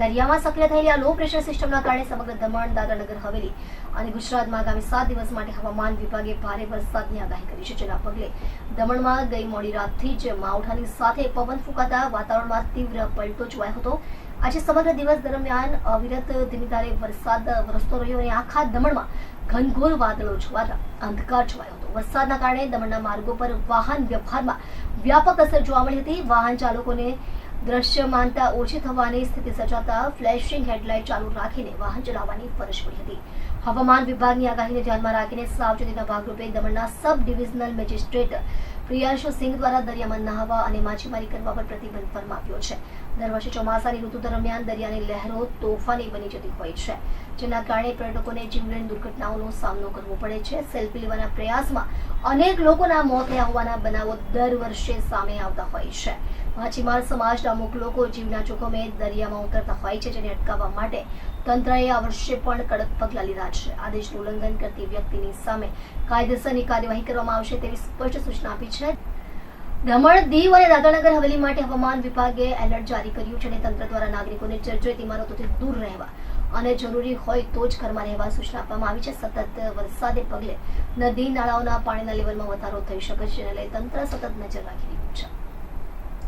દરિયામાં સક્રિય થયેલી આ લો પ્રેશર સિસ્ટમના કારણે સમગ્ર દમણ દાદરાનગર હવેલી અને ગુજરાતમાં આગામી સાત દિવસ માટે હવામાન વિભાગે ભારે વરસાદની આગાહી કરી છે. જેના પગલે દમણમાં ગઈ મોડી રાતથી જ માવઠાની સાથે પવન ફૂંકાતા વાતાવરણમાં તીવ્ર પલટો જોવાયો હતો. આજે સમગ્ર દિવસ દરમિયાન અવિરત ધીમી ધારે વરસાદ વરસતો રહ્યો અને આખા દમણમાં ઘનઘોર વાદળો છવાતા અંધકાર છવાયો હતો. વરસાદના કારણે દમણના માર્ગો પર વાહન વ્યવહારમાં વ્યાપક અસર જોવા મળી હતી. વાહન ચાલકોને દ્રશ્યમાનતા ઓછી થવાની સ્થિતિ સર્જાતા ફ્લેશિંગ હેડલાઇટ ચાલુ રાખીને વાહન ચલાવવાની ફરજ પડી હતી. હવામાન વિભાગની આગાહીને ધ્યાનમાં રાખીને સાવચેતીના ભાગરૂપે દમણના sub divisional magistrate Priyanshu Singh દ્વારા દરિયામાં નહાવા અને માછીમારી કરવા પર પ્રતિબંધ ફરમાવ્યો છે. દર વર્ષે ચોમાસાની ઋતુ દરમિયાન દરિયાની લહેરો તોફાની બની જતી હોય છે, જેના કારણે પર્યટકોને જીવલેણ દુર્ઘટનાઓનો સામનો કરવો પડે છે. સેલ્ફી લેવાના પ્રયાસમાં અનેક લોકોના મોત થયા હોવાના બનાવો દર વર્ષે સામે આવતા હોય છે. માછીમાર સમાજના અમુક લોકો જીવના જોખમે દરિયામાં ઉતરતા હોય છે, જેને અટકાવવા માટે તંત્રએ આ વર્ષે પણ કડક પગલાં લીધા છે. આદેશનું ઉલ્લંઘન કરતી વ્યક્તિની સામે કાયદેસરની કાર્યવાહી કરવામાં આવશે તેવી સ્પષ્ટ સૂચના આપી છે. દમણ દીવ અને દાદરાનગર હવેલી માટે હવામાન વિભાગે એલર્ટ જારી કર્યું છે અને તંત્ર દ્વારા નાગરિકોને જર્જરિત ઇમારતોથી દૂર રહેવા અને જરૂરી હોય તો જ ઘરમાં રહેવા સૂચના આપવામાં આવી છે. સતત વરસાદે પગલે નદી, નાળાઓના પાણીના લેવલમાં વધારો થઈ શકે છે એટલે તંત્ર સતત નજર રાખી રહ્યું છે.